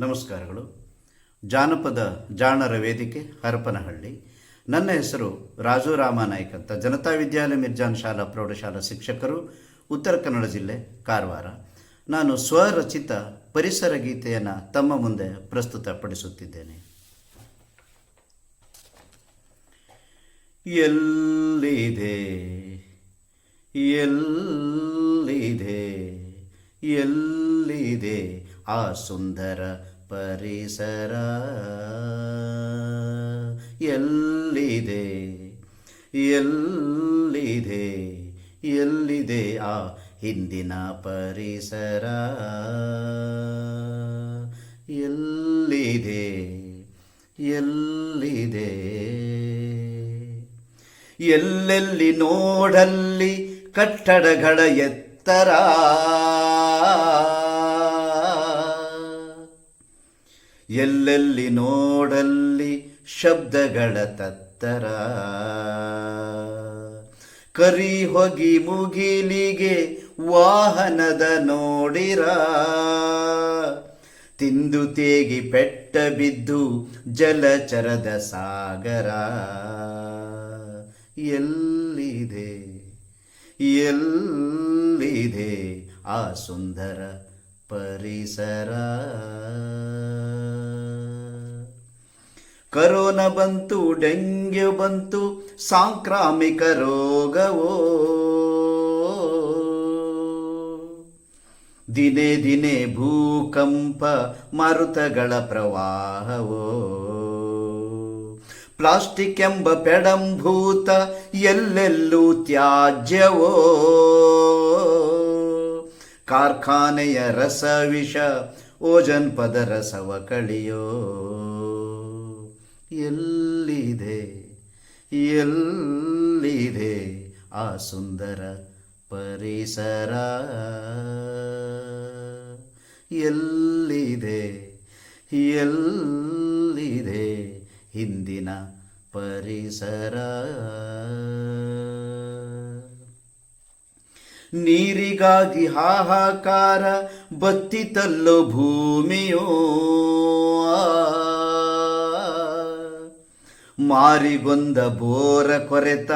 ನಮಸ್ಕಾರಗಳು. ಜಾನಪದ ಜಾಣರ ವೇದಿಕೆ, ಹರಪನಹಳ್ಳಿ. ನನ್ನ ಹೆಸರು ರಾಜು ರಾಮನಾಯ್ಕ್ ಅಂತ. ಜನತಾ ವಿದ್ಯಾಲಯ ಮಿರ್ಜಾನ್ ಶಾಲಾ, ಪ್ರೌಢಶಾಲಾ ಶಿಕ್ಷಕರು, ಉತ್ತರ ಕನ್ನಡ ಜಿಲ್ಲೆ, ಕಾರವಾರ. ನಾನು ಸ್ವರಚಿತ ಪರಿಸರ ಗೀತೆಯನ್ನು ತಮ್ಮ ಮುಂದೆ ಪ್ರಸ್ತುತಪಡಿಸುತ್ತಿದ್ದೇನೆ. ಎಲ್ಲಿದೆ? ಎಲ್ಲಿದೆ? ಎಲ್ಲಿದೆ ಆ ಸುಂದರ ಪರಿಸರ? ಎಲ್ಲಿದೆ? ಎಲ್ಲಿದೆ? ಎಲ್ಲಿದೆ ಆ ಹಿಂದಿನ ಪರಿಸರ? ಎಲ್ಲಿದೆ? ಎಲ್ಲಿದೆ? ಎಲ್ಲೆಲ್ಲಿ ನೋಡಲ್ಲಿ ಕಟ್ಟಡಗಳ ಎತ್ತರ? ಎಲ್ಲೆಲ್ಲಿ ನೋಡಲ್ಲಿ ಶಬ್ದಗಳ ತತ್ತರ? ಕರಿ ಹೊಗಿ ಮುಗಿಲಿಗೆ ವಾಹನದ ನೋಡಿರ? ತಿಂದು ತೇಗಿ ಪೆಟ್ಟ ಬಿದ್ದು ಜಲಚರದ ಸಾಗರ? ಎಲ್ಲಿದೆ ಎಲ್ಲಿದೆ ಆ ಸುಂದರ ಪರಿಸರ. ಕರೋನಾ ಬಂತು, ಡೆಂಗ್ಯು ಬಂತು, ಸಾಂಕ್ರಾಮಿಕ ರೋಗವೋ. ದಿನೇ ದಿನೇ ಭೂಕಂಪ, ಮರುತಗಳ ಪ್ರವಾಹವೋ. ಪ್ಲಾಸ್ಟಿಕ್ ಎಂಬ ಪೆಡಂಭೂತ ಎಲ್ಲೆಲ್ಲೂ ತ್ಯಾಜ್ಯವೋ. ಕಾರ್ಖಾನೆಯ ರಸವಿಷ ಓಜನ್ ರಸವ ಕಳಿಯೋ. ಎಲ್ಲಿದೆ ಎಲ್ಲಿದೆ ಆ ಸುಂದರ ಪರಿಸರ? ಎಲ್ಲಿದೆ ಎಲ್ಲಿದೆ ಹಿಂದಿನ ಪರಿಸರ? ನೀರಿಗಾಗಿ ಹಾಹಾಕಾರ ಬತ್ತಿತಲ್ಲೋ ಭೂಮಿಯೋ. ಮಾರಿಗೊಂದ ಬೋರ ಕೊರೆತ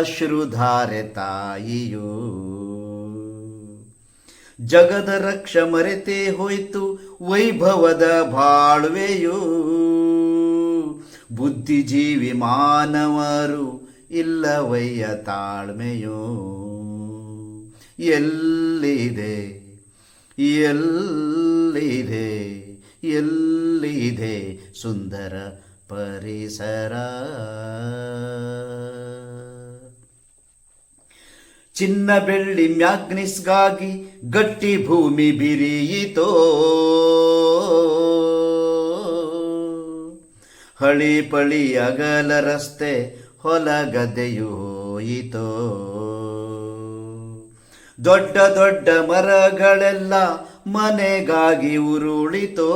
ಅಶ್ರುಧಾರೆ ತಾಯಿಯೋ. ಜಗದ ರಕ್ಷ ಮರೆತೆ ಹೋಯ್ತು ವೈಭವದ ಬಾಳ್ವೆಯೋ. ಬುದ್ಧಿಜೀವಿ ಮಾನವರು ಇಲ್ಲವಯ್ಯ ತಾಳ್ಮೆಯೋ. ಎಲ್ಲಿದೆ? ಎಲ್ಲಿದೆ? ಎಲ್ಲಿದೆ? ಸುಂದರ ಪರಿಸರ. ಚಿನ್ನ ಬೆಳ್ಳಿ ಮ್ಯಾಗ್ನಿಸ್ಗಾಗಿ ಗಟ್ಟಿ ಭೂಮಿ ಬಿರಿಯಿತೋ? ಹಳಿ ಪಳಿ ಅಗಲ ರಸ್ತೆ ಹೊಲ ದೊಡ್ಡ ದೊಡ್ಡ ಮರಗಳೆಲ್ಲ ಮನೆಗಾಗಿ ಉರುಳಿತೋ.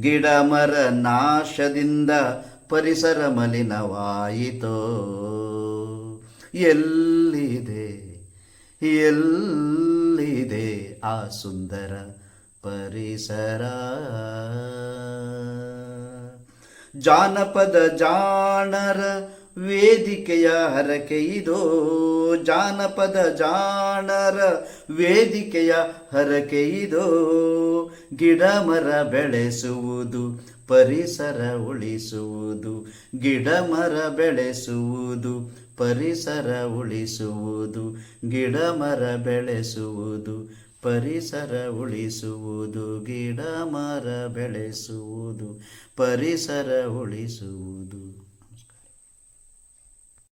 ಗಿಡ ಮರ ನಾಶದಿಂದ ಪರಿಸರ ಮಲಿನವಾಯಿತೋ. ಎಲ್ಲಿದೆ ಎಲ್ಲಿದೆ ಆ ಸುಂದರ ಪರಿಸರ? ಜಾನಪದ ಜಾಣರ ವೇದಿಕೆಯ ಹರಕೆ ಇದೋ. ಜಾನಪದ ಜಾಣರ ವೇದಿಕೆಯ ಹರಕೆ ಇದೋ. ಗಿಡ ಮರ ಬೆಳೆಸುವುದು, ಪರಿಸರ ಉಳಿಸುವುದು. ಗಿಡ ಮರ ಬೆಳೆಸುವುದು, ಪರಿಸರ ಉಳಿಸುವುದು. ಗಿಡ ಮರ ಬೆಳೆಸುವುದು, ಪರಿಸರ ಉಳಿಸುವುದು. ಗಿಡ ಮರ ಬೆಳೆಸುವುದು, ಪರಿಸರ ಉಳಿಸುವುದು.